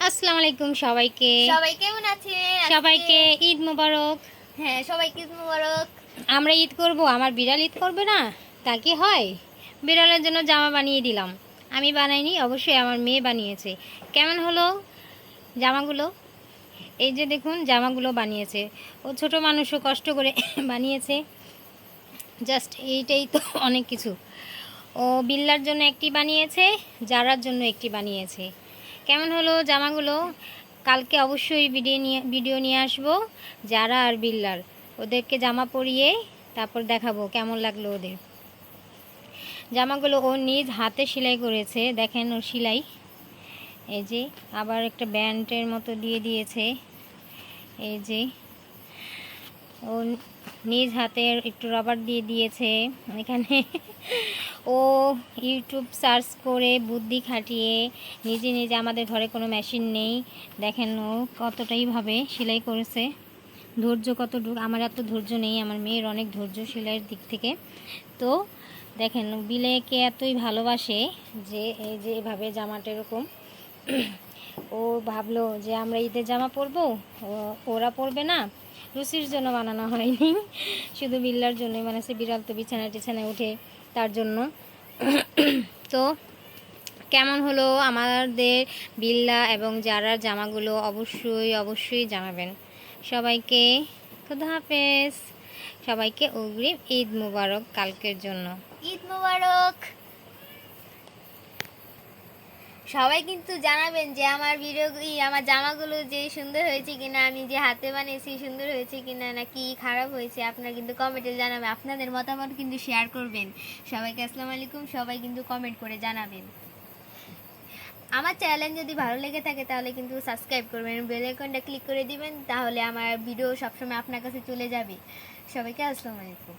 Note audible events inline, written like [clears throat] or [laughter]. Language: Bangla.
আসসালামু আলাইকুম সবাইকে। সবাই কেমন আছেন? সবাইকে ঈদ মোবারক। হ্যাঁ সবাইকে ঈদ মোবারক। আমরা ঈদ করব আমার বিড়াল ঈদ করবে না? তা কি হয়? বিড়ালের জন্য জামা বানিয়ে দিলাম। আমি বানাইনি অবশ্যই আমার মেয়ে বানিয়েছে। কেমন হলো জামাগুলো? এই যে দেখুন জামাগুলো বানিয়েছে। ও ছোট মানুষও কষ্ট করে [coughs] বানিয়েছে। জাস্ট এইটাই তো অনেক কিছু। ও বিল্লার জন্য একটি বানিয়েছে জারার জন্য একটি বানিয়েছে। কেমন হলো জামাগুলো? কালকে অবশ্যই ভিডিও নিয়ে ভিডিও নিয়ে আসব, যারা আর বিল্লার। ওদেরকে জামা পরিয়ে তারপর দেখাবো কেমন লাগল ওদের। জামাগুলো ও নিজ হাতে সেলাই করেছে, দেখেন ওর সেলাই। এই যে, আবার একটা ব্যান্ডের মতো দিয়ে দিয়েছে। এই যে, ও নিজ হাতের একটু রবার দিয়ে দিয়েছে, এখানে ও ইউটিউব সার্চ করে বুদ্ধি খাটিয়ে নিজে নিজে আমাদের ঘরে কোনো মেশিন নেই। দেখেন ও কতটাই ভাবে সেলাই করেছে। ধৈর্য কতটুকু আমার এত ধৈর্য নেই, আমার মেয়ের অনেক ধৈর্য সেলাইয়ের দিক থেকে। তো দেখেন বিলেকে এতই ভালোবাসে যে, এই যে এভাবে জামাটা এরকম। [clears throat] ও ভাবলো যে আমরা ঈদের জামা পরবো ওরা পরবে না। রুচির জন্য বানানো হয়নি। শুধু বিল্লার জন্য বানাচ্ছে বিড়াল তো বিছানায় টিছানায় উঠে তার জন্য। তো কেমন হলো আমাদের বিল্লা এবং যারা জামাগুলো অবশ্যই অবশ্যই জানাবেন। সবাইকে খুদা হাফেজ। সবাইকে অগ্রিম ঈদ মুবারক কালকের জন্য। ঈদ মোবারক! সবাই কিন্তু জানাবেন যে আমার ভিডিও ই, আমার জামাগুলো যে সুন্দর হয়েছে কিনা আমি যে হাতে বানিয়েছি সুন্দর হয়েছে কিনা নাকি খারাপ হয়েছে আপনারা কিন্তু কমেন্টে জানাবেন আপনাদের মতামত কিন্তু শেয়ার করবেন। সবাইকে আসসালামু আলাইকুম সবাই কিন্তু কমেন্ট করে জানাবেন। আমার চ্যানেল যদি ভালো লেগে থাকে তাহলে কিন্তু সাবস্ক্রাইব করবেন বেল আইকনটা ক্লিক করে দিবেন তাহলে আমার ভিডিও সবসময় আপনার কাছে চলে যাবে। সবাইকে আসসালামু আলাইকুম।